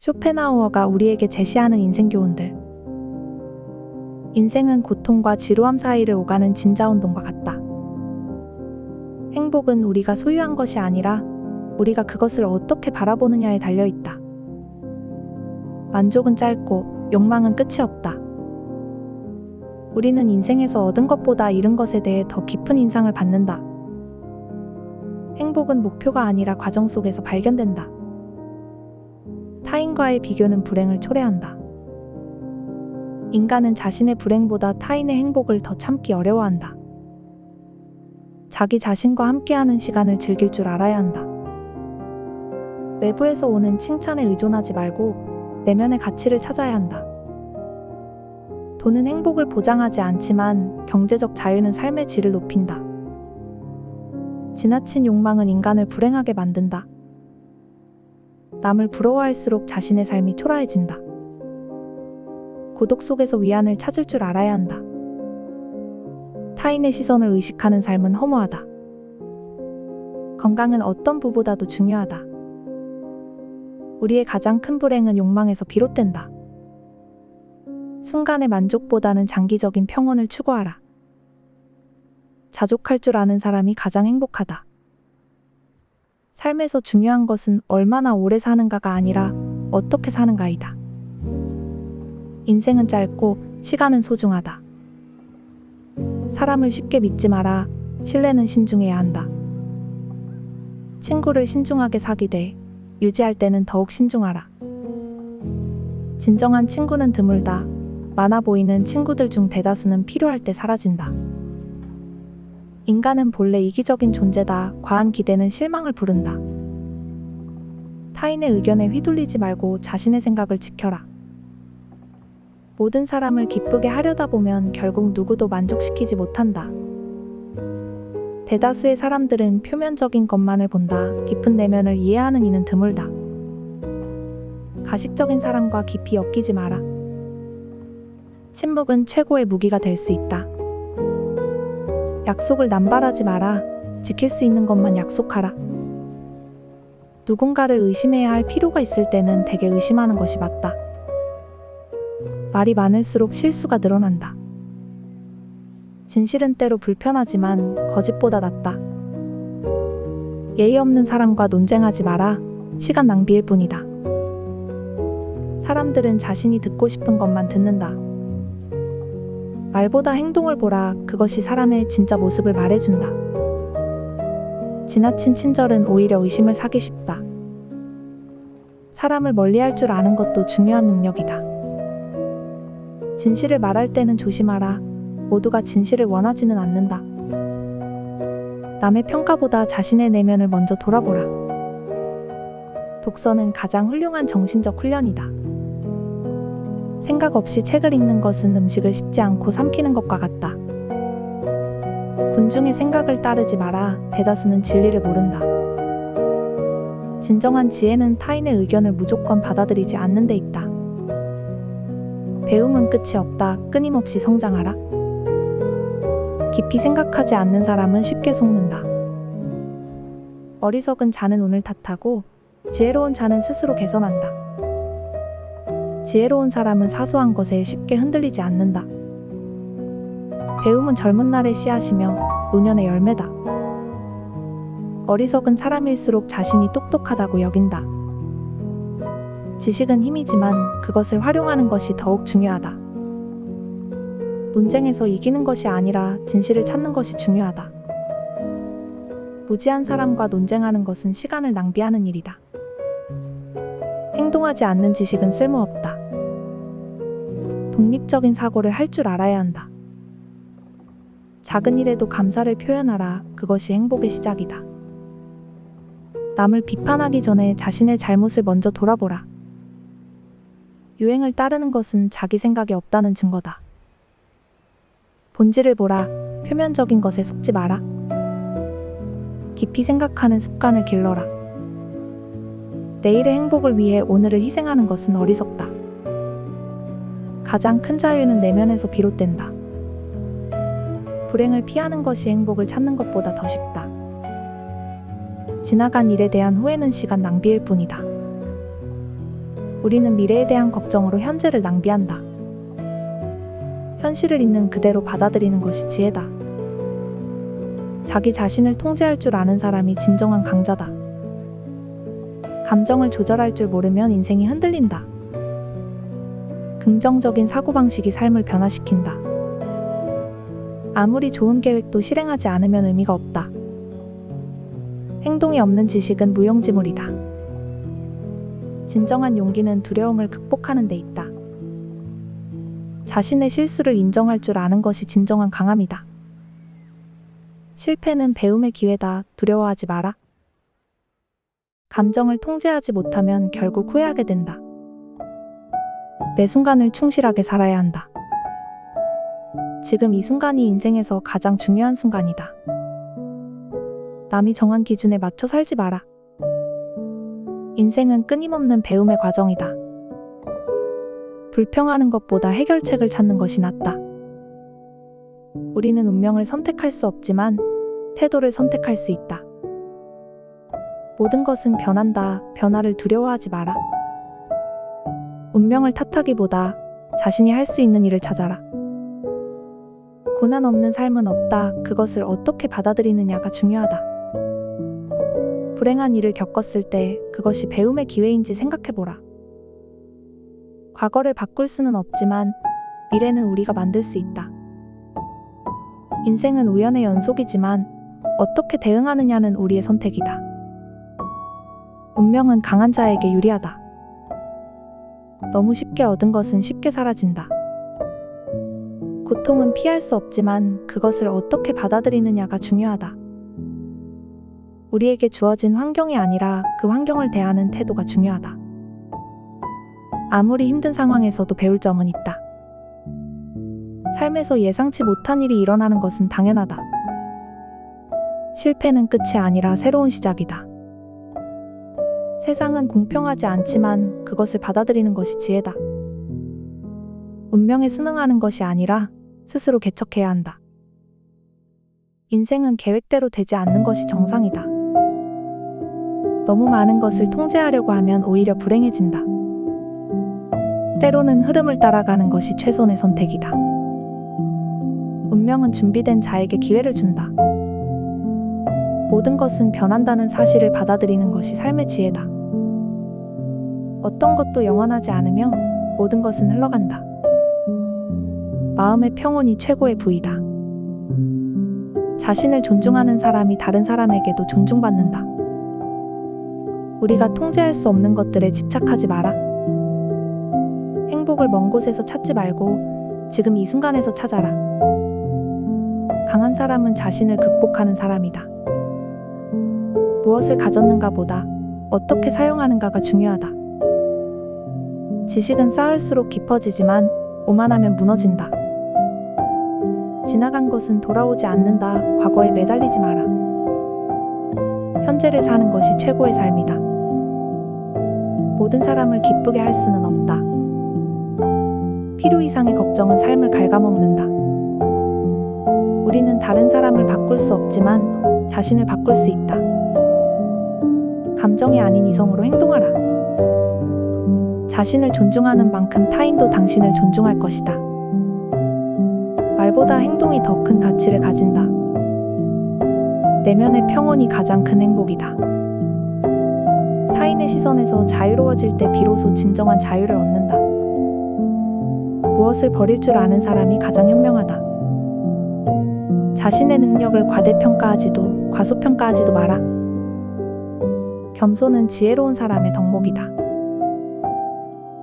쇼펜하우어가 우리에게 제시하는 인생 교훈들. 인생은 고통과 지루함 사이를 오가는 진자운동과 같다. 행복은 우리가 소유한 것이 아니라 우리가 그것을 어떻게 바라보느냐에 달려 있다. 만족은 짧고 욕망은 끝이 없다. 우리는 인생에서 얻은 것보다 잃은 것에 대해 더 깊은 인상을 받는다. 행복은 목표가 아니라 과정 속에서 발견된다. 타인과의 비교는 불행을 초래한다. 인간은 자신의 불행보다 타인의 행복을 더 참기 어려워한다. 자기 자신과 함께하는 시간을 즐길 줄 알아야 한다. 외부에서 오는 칭찬에 의존하지 말고 내면의 가치를 찾아야 한다. 돈은 행복을 보장하지 않지만 경제적 자유는 삶의 질을 높인다. 지나친 욕망은 인간을 불행하게 만든다. 남을 부러워할수록 자신의 삶이 초라해진다. 고독 속에서 위안을 찾을 줄 알아야 한다. 타인의 시선을 의식하는 삶은 허무하다. 건강은 어떤 부보다도 중요하다. 우리의 가장 큰 불행은 욕망에서 비롯된다. 순간의 만족보다는 장기적인 평온을 추구하라. 자족할 줄 아는 사람이 가장 행복하다. 삶에서 중요한 것은 얼마나 오래 사는가가 아니라 어떻게 사는가이다. 인생은 짧고 시간은 소중하다. 사람을 쉽게 믿지 마라. 신뢰는 신중해야 한다. 친구를 신중하게 사귀되 유지할 때는 더욱 신중하라. 진정한 친구는 드물다. 많아 보이는 친구들 중 대다수는 필요할 때 사라진다. 인간은 본래 이기적인 존재다. 과한 기대는 실망을 부른다. 타인의 의견에 휘둘리지 말고 자신의 생각을 지켜라. 모든 사람을 기쁘게 하려다 보면 결국 누구도 만족시키지 못한다. 대다수의 사람들은 표면적인 것만을 본다. 깊은 내면을 이해하는 이는 드물다. 가식적인 사람과 깊이 엮이지 마라. 침묵은 최고의 무기가 될 수 있다. 약속을 남발하지 마라. 지킬 수 있는 것만 약속하라. 누군가를 의심해야 할 필요가 있을 때는 대개 의심하는 것이 맞다. 말이 많을수록 실수가 늘어난다. 진실은 때로 불편하지만 거짓보다 낫다. 예의 없는 사람과 논쟁하지 마라. 시간 낭비일 뿐이다. 사람들은 자신이 듣고 싶은 것만 듣는다. 말보다 행동을 보라. 그것이 사람의 진짜 모습을 말해준다. 지나친 친절은 오히려 의심을 사기 쉽다. 사람을 멀리할 줄 아는 것도 중요한 능력이다. 진실을 말할 때는 조심하라. 모두가 진실을 원하지는 않는다. 남의 평가보다 자신의 내면을 먼저 돌아보라. 독서는 가장 훌륭한 정신적 훈련이다. 생각 없이 책을 읽는 것은 음식을 씹지 않고 삼키는 것과 같다. 군중의 생각을 따르지 마라. 대다수는 진리를 모른다. 진정한 지혜는 타인의 의견을 무조건 받아들이지 않는 데 있다. 배움은 끝이 없다. 끊임없이 성장하라. 깊이 생각하지 않는 사람은 쉽게 속는다. 어리석은 자는 운을 탓하고 지혜로운 자는 스스로 개선한다. 지혜로운 사람은 사소한 것에 쉽게 흔들리지 않는다. 배움은 젊은 날의 씨앗이며 노년의 열매다. 어리석은 사람일수록 자신이 똑똑하다고 여긴다. 지식은 힘이지만 그것을 활용하는 것이 더욱 중요하다. 논쟁에서 이기는 것이 아니라 진실을 찾는 것이 중요하다. 무지한 사람과 논쟁하는 것은 시간을 낭비하는 일이다. 행동하지 않는 지식은 쓸모없다. 독립적인 사고를 할 줄 알아야 한다. 작은 일에도 감사를 표현하라. 그것이 행복의 시작이다. 남을 비판하기 전에 자신의 잘못을 먼저 돌아보라. 유행을 따르는 것은 자기 생각이 없다는 증거다. 본질을 보라. 표면적인 것에 속지 마라. 깊이 생각하는 습관을 길러라. 내일의 행복을 위해 오늘을 희생하는 것은 어리석다. 가장 큰 자유는 내면에서 비롯된다. 불행을 피하는 것이 행복을 찾는 것보다 더 쉽다. 지나간 일에 대한 후회는 시간 낭비일 뿐이다. 우리는 미래에 대한 걱정으로 현재를 낭비한다. 현실을 있는 그대로 받아들이는 것이 지혜다. 자기 자신을 통제할 줄 아는 사람이 진정한 강자다. 감정을 조절할 줄 모르면 인생이 흔들린다. 긍정적인 사고방식이 삶을 변화시킨다. 아무리 좋은 계획도 실행하지 않으면 의미가 없다. 행동이 없는 지식은 무용지물이다. 진정한 용기는 두려움을 극복하는 데 있다. 자신의 실수를 인정할 줄 아는 것이 진정한 강함이다. 실패는 배움의 기회다. 두려워하지 마라. 감정을 통제하지 못하면 결국 후회하게 된다. 매 순간을 충실하게 살아야 한다. 지금 이 순간이 인생에서 가장 중요한 순간이다. 남이 정한 기준에 맞춰 살지 마라. 인생은 끊임없는 배움의 과정이다. 불평하는 것보다 해결책을 찾는 것이 낫다. 우리는 운명을 선택할 수 없지만 태도를 선택할 수 있다. 모든 것은 변한다. 변화를 두려워하지 마라. 운명을 탓하기보다 자신이 할 수 있는 일을 찾아라. 고난 없는 삶은 없다. 그것을 어떻게 받아들이느냐가 중요하다. 불행한 일을 겪었을 때 그것이 배움의 기회인지 생각해보라. 과거를 바꿀 수는 없지만 미래는 우리가 만들 수 있다. 인생은 우연의 연속이지만 어떻게 대응하느냐는 우리의 선택이다. 운명은 강한 자에게 유리하다. 너무 쉽게 얻은 것은 쉽게 사라진다. 고통은 피할 수 없지만 그것을 어떻게 받아들이느냐가 중요하다. 우리에게 주어진 환경이 아니라 그 환경을 대하는 태도가 중요하다. 아무리 힘든 상황에서도 배울 점은 있다. 삶에서 예상치 못한 일이 일어나는 것은 당연하다. 실패는 끝이 아니라 새로운 시작이다. 세상은 공평하지 않지만 그것을 받아들이는 것이 지혜다. 운명에 순응하는 것이 아니라 스스로 개척해야 한다. 인생은 계획대로 되지 않는 것이 정상이다. 너무 많은 것을 통제하려고 하면 오히려 불행해진다. 때로는 흐름을 따라가는 것이 최선의 선택이다. 운명은 준비된 자에게 기회를 준다. 모든 것은 변한다는 사실을 받아들이는 것이 삶의 지혜다. 어떤 것도 영원하지 않으며 모든 것은 흘러간다. 마음의 평온이 최고의 부이다. 자신을 존중하는 사람이 다른 사람에게도 존중받는다. 우리가 통제할 수 없는 것들에 집착하지 마라. 행복을 먼 곳에서 찾지 말고 지금 이 순간에서 찾아라. 강한 사람은 자신을 극복하는 사람이다. 무엇을 가졌는가 보다 어떻게 사용하는가가 중요하다. 지식은 쌓을수록 깊어지지만 오만하면 무너진다. 지나간 것은 돌아오지 않는다. 과거에 매달리지 마라. 현재를 사는 것이 최고의 삶이다. 모든 사람을 기쁘게 할 수는 없다. 필요 이상의 걱정은 삶을 갉아먹는다. 우리는 다른 사람을 바꿀 수 없지만 자신을 바꿀 수 있다. 감정이 아닌 이성으로 행동하라. 자신을 존중하는 만큼 타인도 당신을 존중할 것이다. 말보다 행동이 더 큰 가치를 가진다. 내면의 평온이 가장 큰 행복이다. 타인의 시선에서 자유로워질 때 비로소 진정한 자유를 얻는다. 무엇을 버릴 줄 아는 사람이 가장 현명하다. 자신의 능력을 과대평가하지도 과소평가하지도 마라. 겸손은 지혜로운 사람의 덕목이다.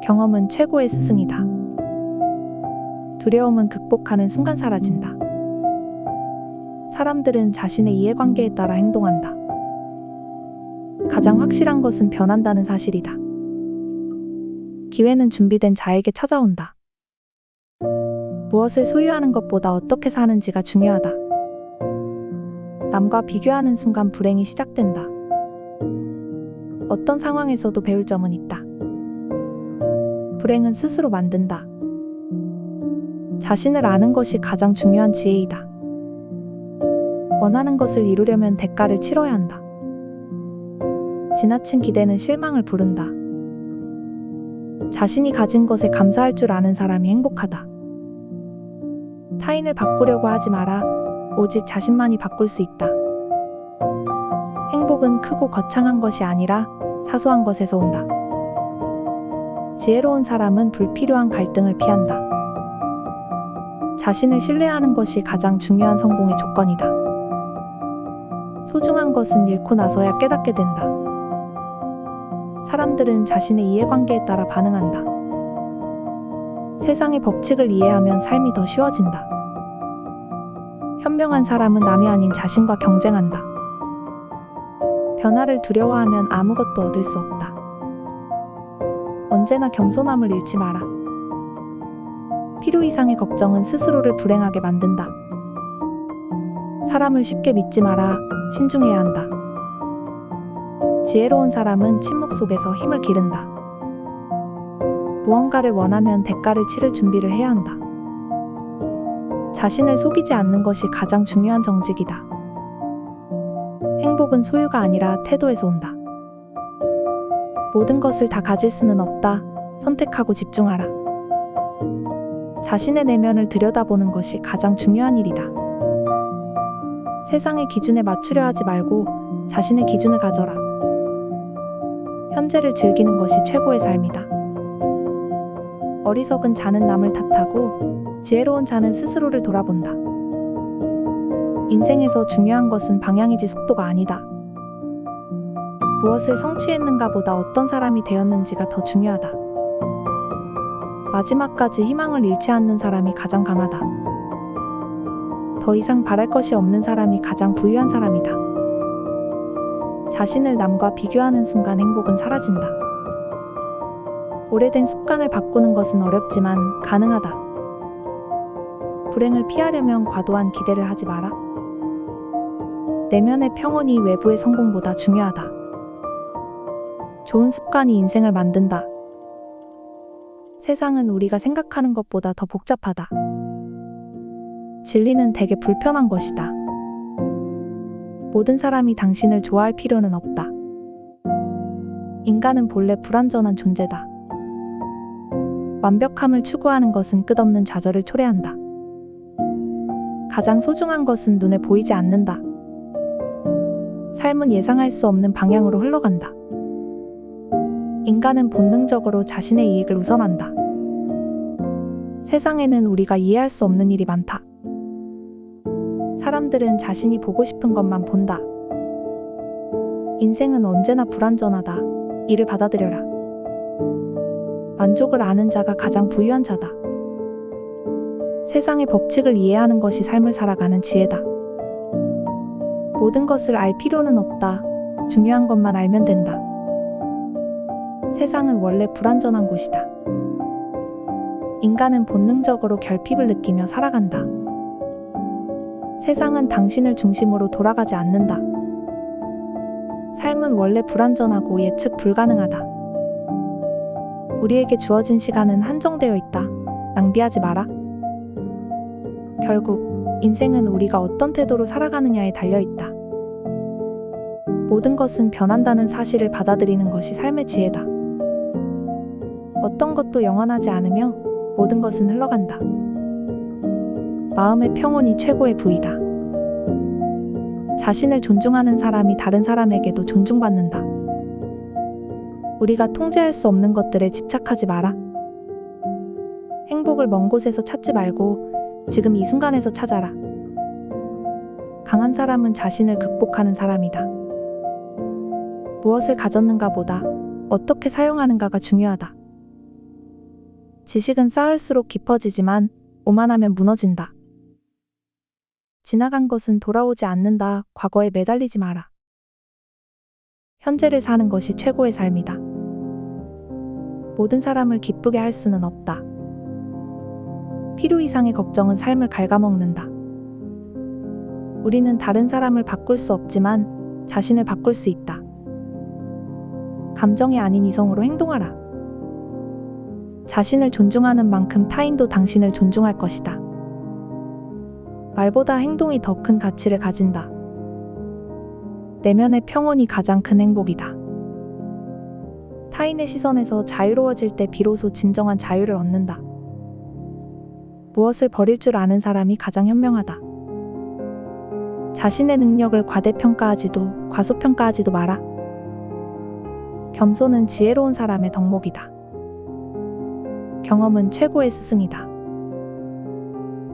경험은 최고의 스승이다. 두려움은 극복하는 순간 사라진다. 사람들은 자신의 이해관계에 따라 행동한다. 가장 확실한 것은 변한다는 사실이다. 기회는 준비된 자에게 찾아온다. 무엇을 소유하는 것보다 어떻게 사는지가 중요하다. 남과 비교하는 순간 불행이 시작된다. 어떤 상황에서도 배울 점은 있다. 불행은 스스로 만든다. 자신을 아는 것이 가장 중요한 지혜이다. 원하는 것을 이루려면 대가를 치러야 한다. 지나친 기대는 실망을 부른다. 자신이 가진 것에 감사할 줄 아는 사람이 행복하다. 타인을 바꾸려고 하지 마라. 오직 자신만이 바꿀 수 있다. 행복은 크고 거창한 것이 아니라 사소한 것에서 온다. 지혜로운 사람은 불필요한 갈등을 피한다. 자신을 신뢰하는 것이 가장 중요한 성공의 조건이다. 소중한 것은 잃고 나서야 깨닫게 된다. 사람들은 자신의 이해관계에 따라 반응한다. 세상의 법칙을 이해하면 삶이 더 쉬워진다. 현명한 사람은 남이 아닌 자신과 경쟁한다. 변화를 두려워하면 아무것도 얻을 수 없다. 언제나 겸손함을 잃지 마라. 필요 이상의 걱정은 스스로를 불행하게 만든다. 사람을 쉽게 믿지 마라. 신중해야 한다. 지혜로운 사람은 침묵 속에서 힘을 기른다. 무언가를 원하면 대가를 치를 준비를 해야 한다. 자신을 속이지 않는 것이 가장 중요한 정직이다. 행복은 소유가 아니라 태도에서 온다. 모든 것을 다 가질 수는 없다. 선택하고 집중하라. 자신의 내면을 들여다보는 것이 가장 중요한 일이다. 세상의 기준에 맞추려 하지 말고 자신의 기준을 가져라. 현재를 즐기는 것이 최고의 삶이다. 어리석은 자는 남을 탓하고 지혜로운 자는 스스로를 돌아본다. 인생에서 중요한 것은 방향이지 속도가 아니다. 무엇을 성취했는가 보다 어떤 사람이 되었는지가 더 중요하다. 마지막까지 희망을 잃지 않는 사람이 가장 강하다. 더 이상 바랄 것이 없는 사람이 가장 부유한 사람이다. 자신을 남과 비교하는 순간 행복은 사라진다. 오래된 습관을 바꾸는 것은 어렵지만 가능하다. 불행을 피하려면 과도한 기대를 하지 마라. 내면의 평온이 외부의 성공보다 중요하다. 좋은 습관이 인생을 만든다. 세상은 우리가 생각하는 것보다 더 복잡하다. 진리는 되게 불편한 것이다. 모든 사람이 당신을 좋아할 필요는 없다. 인간은 본래 불완전한 존재다. 완벽함을 추구하는 것은 끝없는 좌절을 초래한다. 가장 소중한 것은 눈에 보이지 않는다. 삶은 예상할 수 없는 방향으로 흘러간다. 인간은 본능적으로 자신의 이익을 우선한다. 세상에는 우리가 이해할 수 없는 일이 많다. 사람들은 자신이 보고 싶은 것만 본다. 인생은 언제나 불완전하다. 이를 받아들여라. 만족을 아는 자가 가장 부유한 자다. 세상의 법칙을 이해하는 것이 삶을 살아가는 지혜다. 모든 것을 알 필요는 없다. 중요한 것만 알면 된다. 세상은 원래 불완전한 곳이다. 인간은 본능적으로 결핍을 느끼며 살아간다. 세상은 당신을 중심으로 돌아가지 않는다. 삶은 원래 불완전하고 예측 불가능하다. 우리에게 주어진 시간은 한정되어 있다. 낭비하지 마라. 결국 인생은 우리가 어떤 태도로 살아가느냐에 달려 있다. 모든 것은 변한다는 사실을 받아들이는 것이 삶의 지혜다. 어떤 것도 영원하지 않으며 모든 것은 흘러간다. 마음의 평온이 최고의 부이다. 자신을 존중하는 사람이 다른 사람에게도 존중받는다. 우리가 통제할 수 없는 것들에 집착하지 마라. 행복을 먼 곳에서 찾지 말고 지금 이 순간에서 찾아라. 강한 사람은 자신을 극복하는 사람이다. 무엇을 가졌는가 보다 어떻게 사용하는가가 중요하다. 지식은 쌓을수록 깊어지지만 오만하면 무너진다. 지나간 것은 돌아오지 않는다. 과거에 매달리지 마라. 현재를 사는 것이 최고의 삶이다. 모든 사람을 기쁘게 할 수는 없다. 필요 이상의 걱정은 삶을 갉아먹는다. 우리는 다른 사람을 바꿀 수 없지만 자신을 바꿀 수 있다. 감정이 아닌 이성으로 행동하라. 자신을 존중하는 만큼 타인도 당신을 존중할 것이다. 말보다 행동이 더 큰 가치를 가진다. 내면의 평온이 가장 큰 행복이다. 타인의 시선에서 자유로워질 때 비로소 진정한 자유를 얻는다. 무엇을 버릴 줄 아는 사람이 가장 현명하다. 자신의 능력을 과대평가하지도 과소평가하지도 마라. 겸손은 지혜로운 사람의 덕목이다. 경험은 최고의 스승이다.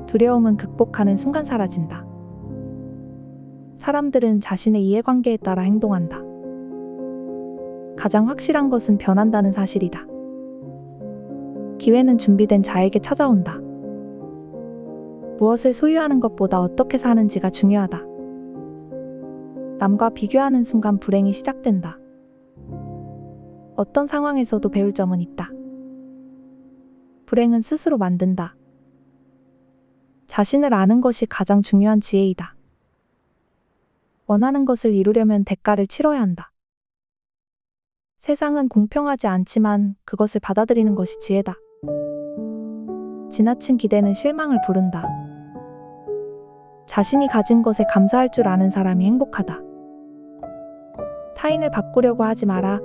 두려움은 극복하는 순간 사라진다. 사람들은 자신의 이해관계에 따라 행동한다. 가장 확실한 것은 변한다는 사실이다. 기회는 준비된 자에게 찾아온다. 무엇을 소유하는 것보다 어떻게 사는지가 중요하다. 남과 비교하는 순간 불행이 시작된다. 어떤 상황에서도 배울 점은 있다. 불행은 스스로 만든다. 자신을 아는 것이 가장 중요한 지혜이다. 원하는 것을 이루려면 대가를 치러야 한다. 세상은 공평하지 않지만 그것을 받아들이는 것이 지혜다. 지나친 기대는 실망을 부른다. 자신이 가진 것에 감사할 줄 아는 사람이 행복하다. 타인을 바꾸려고 하지 마라.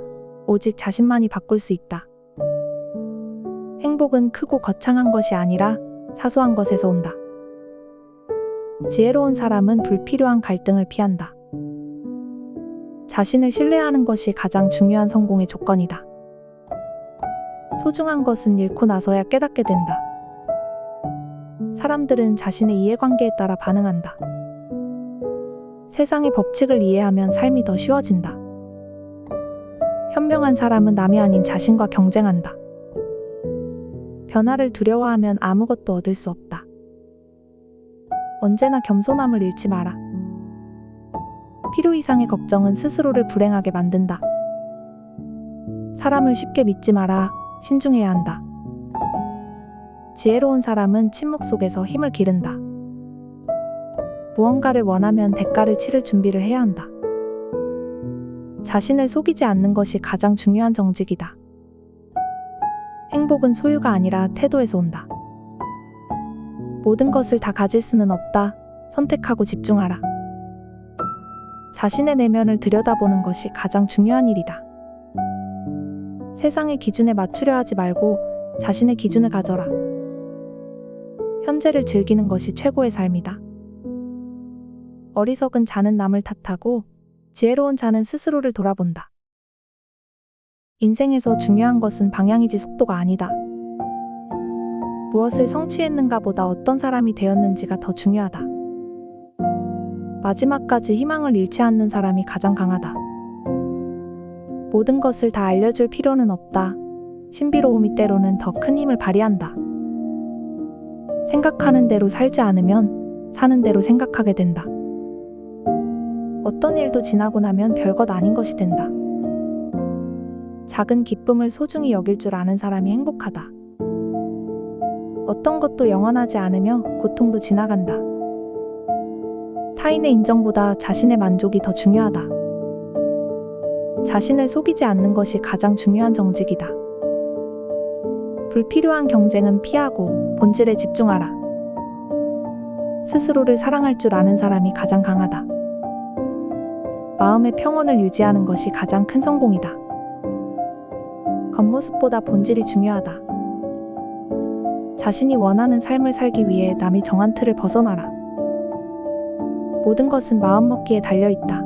오직 자신만이 바꿀 수 있다. 행복은 크고 거창한 것이 아니라 사소한 것에서 온다. 지혜로운 사람은 불필요한 갈등을 피한다. 자신을 신뢰하는 것이 가장 중요한 성공의 조건이다. 소중한 것은 잃고 나서야 깨닫게 된다. 사람들은 자신의 이해관계에 따라 반응한다. 세상의 법칙을 이해하면 삶이 더 쉬워진다. 현명한 사람은 남이 아닌 자신과 경쟁한다. 변화를 두려워하면 아무것도 얻을 수 없다. 언제나 겸손함을 잃지 마라. 필요 이상의 걱정은 스스로를 불행하게 만든다. 사람을 쉽게 믿지 마라. 신중해야 한다. 지혜로운 사람은 침묵 속에서 힘을 기른다. 무언가를 원하면 대가를 치를 준비를 해야 한다. 자신을 속이지 않는 것이 가장 중요한 정직이다. 행복은 소유가 아니라 태도에서 온다. 모든 것을 다 가질 수는 없다. 선택하고 집중하라. 자신의 내면을 들여다보는 것이 가장 중요한 일이다. 세상의 기준에 맞추려 하지 말고 자신의 기준을 가져라. 현재를 즐기는 것이 최고의 삶이다. 어리석은 자는 남을 탓하고 지혜로운 자는 스스로를 돌아본다. 인생에서 중요한 것은 방향이지 속도가 아니다. 무엇을 성취했는가 보다 어떤 사람이 되었는지가 더 중요하다. 마지막까지 희망을 잃지 않는 사람이 가장 강하다. 모든 것을 다 알려줄 필요는 없다. 신비로움이 때로는 더 큰 힘을 발휘한다. 생각하는 대로 살지 않으면 사는 대로 생각하게 된다. 어떤 일도 지나고 나면 별것 아닌 것이 된다. 작은 기쁨을 소중히 여길 줄 아는 사람이 행복하다. 어떤 것도 영원하지 않으며 고통도 지나간다. 타인의 인정보다 자신의 만족이 더 중요하다. 자신을 속이지 않는 것이 가장 중요한 정직이다. 불필요한 경쟁은 피하고 본질에 집중하라. 스스로를 사랑할 줄 아는 사람이 가장 강하다. 마음의 평온을 유지하는 것이 가장 큰 성공이다. 겉모습보다 본질이 중요하다. 자신이 원하는 삶을 살기 위해 남이 정한 틀을 벗어나라. 모든 것은 마음먹기에 달려있다.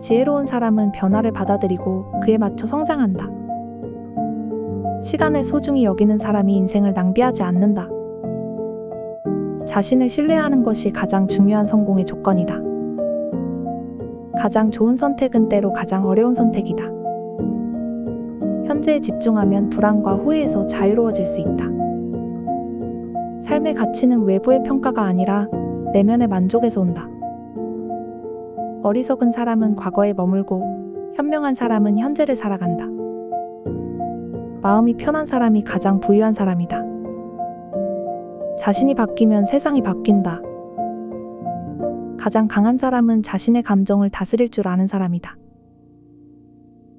지혜로운 사람은 변화를 받아들이고 그에 맞춰 성장한다. 시간을 소중히 여기는 사람이 인생을 낭비하지 않는다. 자신을 신뢰하는 것이 가장 중요한 성공의 조건이다. 가장 좋은 선택은 때로 가장 어려운 선택이다. 현재에 집중하면 불안과 후회에서 자유로워질 수 있다. 삶의 가치는 외부의 평가가 아니라 내면의 만족에서 온다. 어리석은 사람은 과거에 머물고 현명한 사람은 현재를 살아간다. 마음이 편한 사람이 가장 부유한 사람이다. 자신이 바뀌면 세상이 바뀐다. 가장 강한 사람은 자신의 감정을 다스릴 줄 아는 사람이다.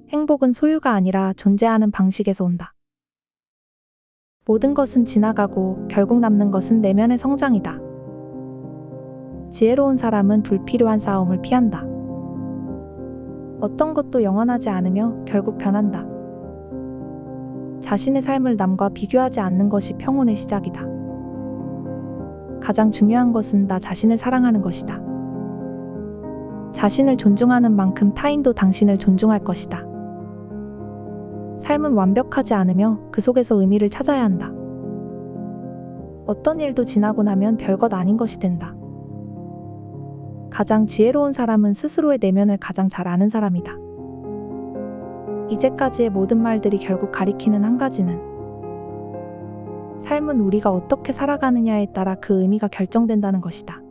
행복은 소유가 아니라 존재하는 방식에서 온다. 모든 것은 지나가고 결국 남는 것은 내면의 성장이다. 지혜로운 사람은 불필요한 싸움을 피한다. 어떤 것도 영원하지 않으며 결국 변한다. 자신의 삶을 남과 비교하지 않는 것이 평온의 시작이다. 가장 중요한 것은 나 자신을 사랑하는 것이다. 자신을 존중하는 만큼 타인도 당신을 존중할 것이다. 삶은 완벽하지 않으며 그 속에서 의미를 찾아야 한다. 어떤 일도 지나고 나면 별것 아닌 것이 된다. 가장 지혜로운 사람은 스스로의 내면을 가장 잘 아는 사람이다. 이제까지의 모든 말들이 결국 가리키는 한 가지는 삶은 우리가 어떻게 살아가느냐에 따라 그 의미가 결정된다는 것이다.